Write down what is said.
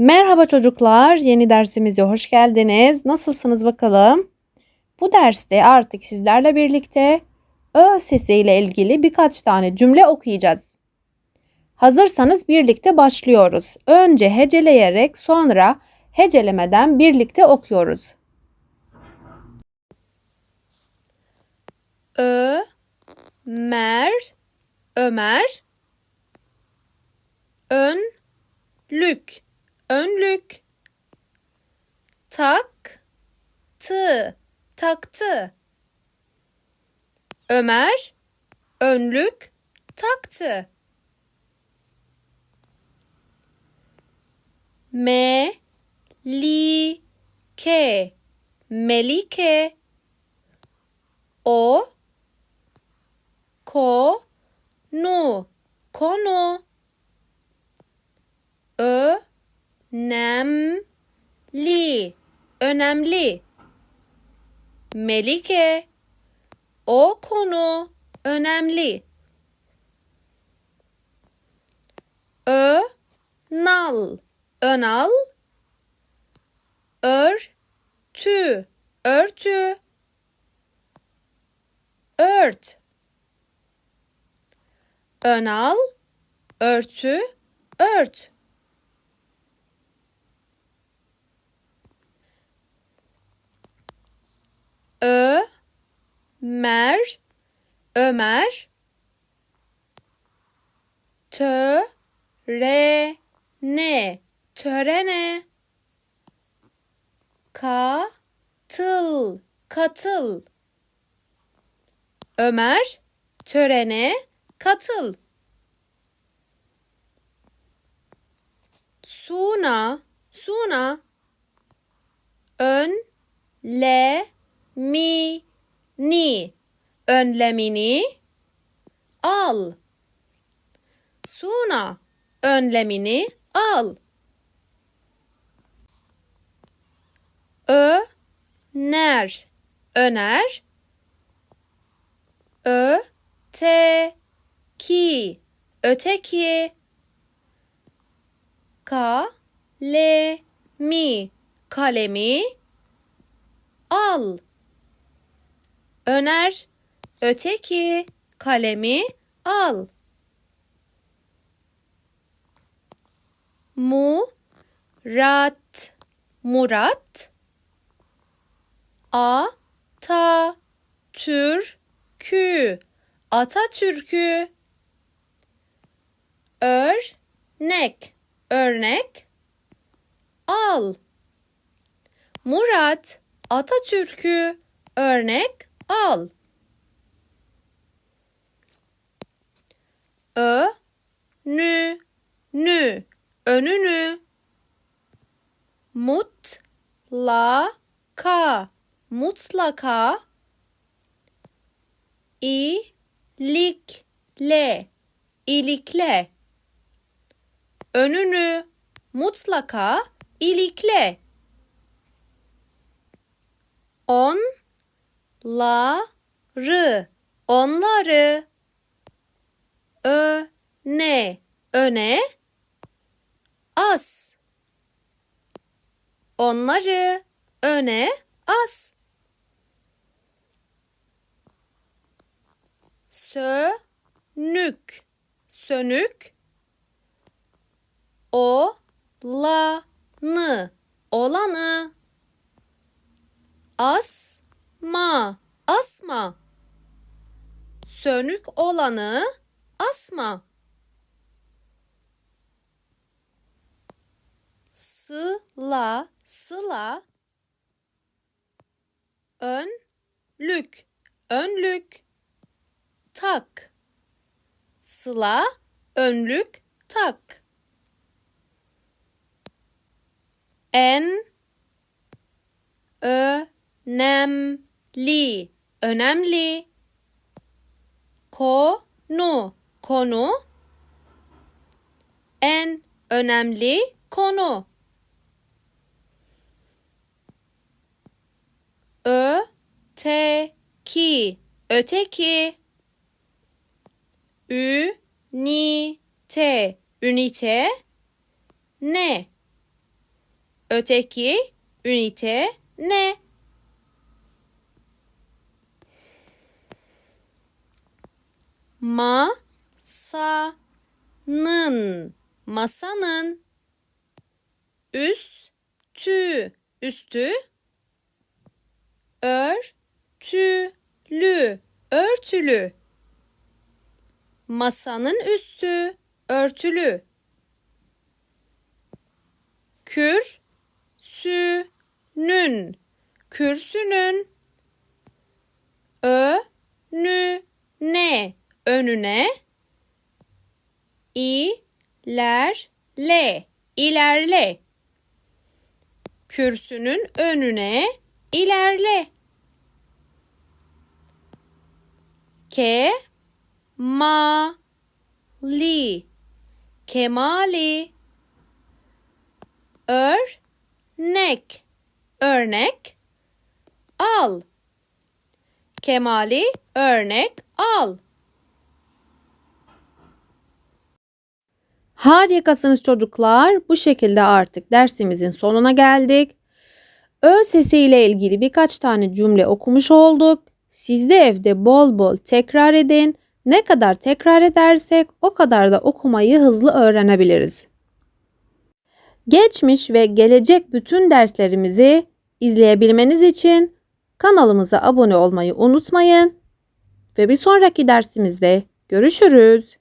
Merhaba çocuklar, yeni dersimize hoş geldiniz. Nasılsınız bakalım? Bu derste artık sizlerle birlikte ö sesiyle ilgili birkaç tane cümle okuyacağız. Hazırsanız birlikte başlıyoruz. Önce heceleyerek sonra hecelemeden birlikte okuyoruz. Ö mer Ömer ön lük önlük. Tak tı taktı. Ömer. Önlük. Taktı. Me li ke Melike. O ko nu konu ö nemli önemli. Melike o konu önemli. Ö nal önal. Örtü örtü. Ört. Önal örtü ört Ö mer Ömer tö re ne törene. Katıl katıl. Ömer törene katıl. Suna Suna. Ön le mi ni önlemini al. Suna önlemini al. Ö ner öner. Ö ki öteki. Ka le mi kalemi al öner öteki kalemi al. Mu rat murat a ta tür kü Atatürk'ü örnek örnek al. Murat Atatürk'ü örnek al. Ö nü nü önünü. Mut la ka mutlaka. İlikle ilikle. Önünü mutlaka ilikle. On la rı onları ö ne öne as. Onları öne as. Sönük sönük. O la nı olanı asma asma. Sönük olanı asma. Sıla sıla. Önlük önlük. Tak. Sıla önlük tak. En önemli önemli. Konu. Konu. En önemli konu. Öteki. Öteki. Ünite. Ünite. Ne? Öteki. Ünite. Ne? Masanın masanın üstü üstü örtülü örtülü. Masanın üstü örtülü. Kürsünün kürsünün önüne önüne ilerle ilerle. Kürsünün önüne ilerle. Kemali kemali. Örnek örnek al. Kemali örnek al Harikasınız çocuklar. Bu şekilde artık dersimizin sonuna geldik. Ö sesiyle ilgili birkaç tane cümle okumuş olduk. Siz de evde bol bol tekrar edin. Ne kadar tekrar edersek o kadar da okumayı hızlı öğrenebiliriz. Geçmiş ve gelecek bütün derslerimizi izleyebilmeniz için kanalımıza abone olmayı unutmayın. Ve bir sonraki dersimizde görüşürüz.